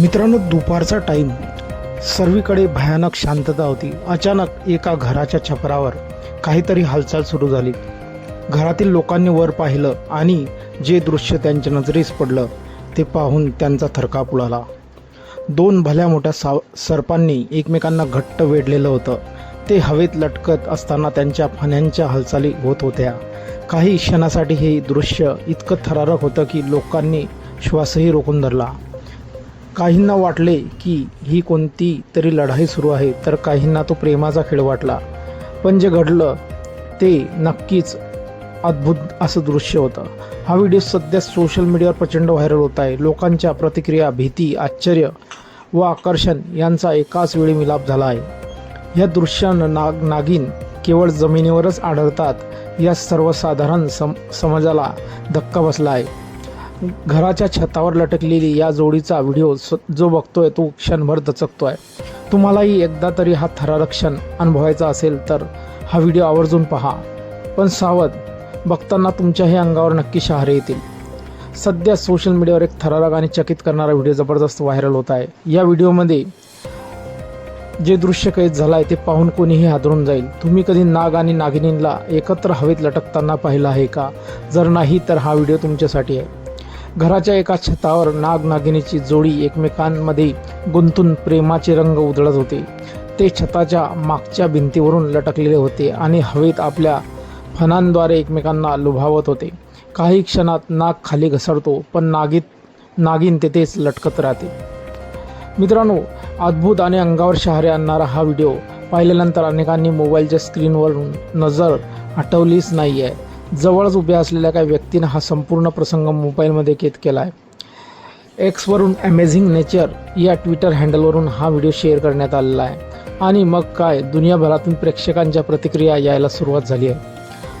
मित्रांनो दुपारचा टाईम सर्वीकडे भयानक शांतता होती. अचानक एका घराच्या छपरावर काहीतरी हालचाल सुरू झाली. घरातील लोकांनी वर पाहिलं आणि जे दृश्य त्यांच्या नजरेस पडलं ते पाहून त्यांचा थरकाप उडाला. दोन भल्या मोठ्या साव सर्पांनी एकमेकांना घट्ट वेढलेलं होतं. ते हवेत लटकत असताना त्यांच्या फण्यांच्या हालचाली होत होत्या. काही क्षणासाठी हे दृश्य इतकं थरारक होतं की लोकांनी श्वासही रोखून धरला. काहींना वाटले की ही कोणती तरी लढाई सुरू आहे तर काहींना तो प्रेमाचा खेळ वाटला. पण जे घडलं ते नक्कीच अद्भुत असं दृश्य होतं. हा व्हिडिओ सध्या सोशल मीडियावर प्रचंड व्हायरल होत आहे. लोकांच्या प्रतिक्रिया भीती आश्चर्य व आकर्षण यांचा एकाच वेळी मिलाप झाला आहे. या दृश्यानं नाग नागिन केवळ जमिनीवरच आढळतात या सर्वसाधारण सम समाजाला धक्का बसला आहे. घराच्या छतावर लटकलेली या जोडीचा व्हिडिओ स- जो बघतोय तो क्षणभर दचकतोय. तुम्हालाही एकदा तरी हा थरारक क्षण अनुभवायचा असेल तर हा व्हिडिओ आवर्जून पहा. पण सावध बघताना तुमच्याही अंगावर नक्की शहारे येतील. सध्या सोशल मीडियावर एक थरारक आणि चकित करणारा व्हिडिओ जबरदस्त व्हायरल होत आहे. या व्हिडिओमध्ये जे दृश्य कैद झालं आहे ते पाहून कोणीही हादरून जाईल. तुम्ही कधी नाग आणि नागिनींना एकत्र हवेत लटकताना पाहिलं आहे का? जर नाही तर हा व्हिडिओ तुमच्यासाठी आहे. घराच्या एका छतावर नाग नागिनीची जोडी एकमेकांमध्ये गुंतून प्रेमाचे रंग उधळत होते. ते छताच्या मागच्या भिंतीवरून लटकलेले होते आणि हवेत आपल्या फणांद्वारे एकमेकांना लुभावत होते. काही क्षणात नाग खाली घसरतो पण नागीत नागिन तेथेच लटकत राहते. मित्रांनो अद्भुत आणि अंगावर शहारे आणणारा हा व्हिडिओ पाहिल्यानंतर अनेकांनी मोबाईलच्या स्क्रीनवरून नजर हटवलीच नाही आहे जवळच उभ्या असलेल्या काही व्यक्तीनं हा संपूर्ण प्रसंग मोबाईलमध्ये कैद केला आहे एक्सवरून अमेझिंग नेचर या ट्विटर हँडलवरून हा व्हिडिओ शेअर करण्यात आलेला आहे. आणि मग काय? दुनियाभरातून प्रेक्षकांच्या प्रतिक्रिया यायला सुरुवात झाली आहे.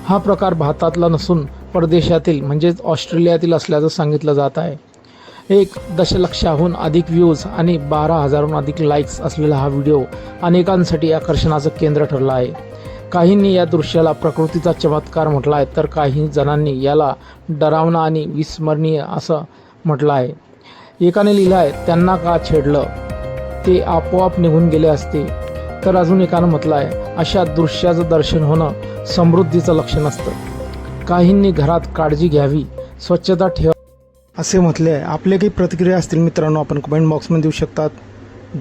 हा प्रकार भारतातला नसून परदेशातील म्हणजेच ऑस्ट्रेलियातील असल्याचं सांगितलं जात आहे. एक दशलक्षाहून अधिक व्ह्यूज आणि बारा हजारहून अधिक लाईक्स असलेला हा व्हिडिओ अनेकांसाठी आकर्षणाचं केंद्र ठरला आहे. काहींनी या दृश्याला प्रकृतीचा चमत्कार म्हटला आहे तर काही जणांनी याला डरावणं आणि विस्मरणीय असं म्हटलं आहे एकाने लिहिलं आहे त्यांना का छेडलं? ते आपोआप निघून गेले असते. तर अजून एकानं म्हटलं आहे अशा दृश्याचं दर्शन होणं समृद्धीचं लक्षण असतं. काहींनी घरात काळजी घ्यावी स्वच्छता ठेवा. असे म्हटले. आहे आपले काही प्रतिक्रिया असतील मित्रांनो आपण कमेंट बॉक्समध्ये देऊ शकतात.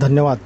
धन्यवाद.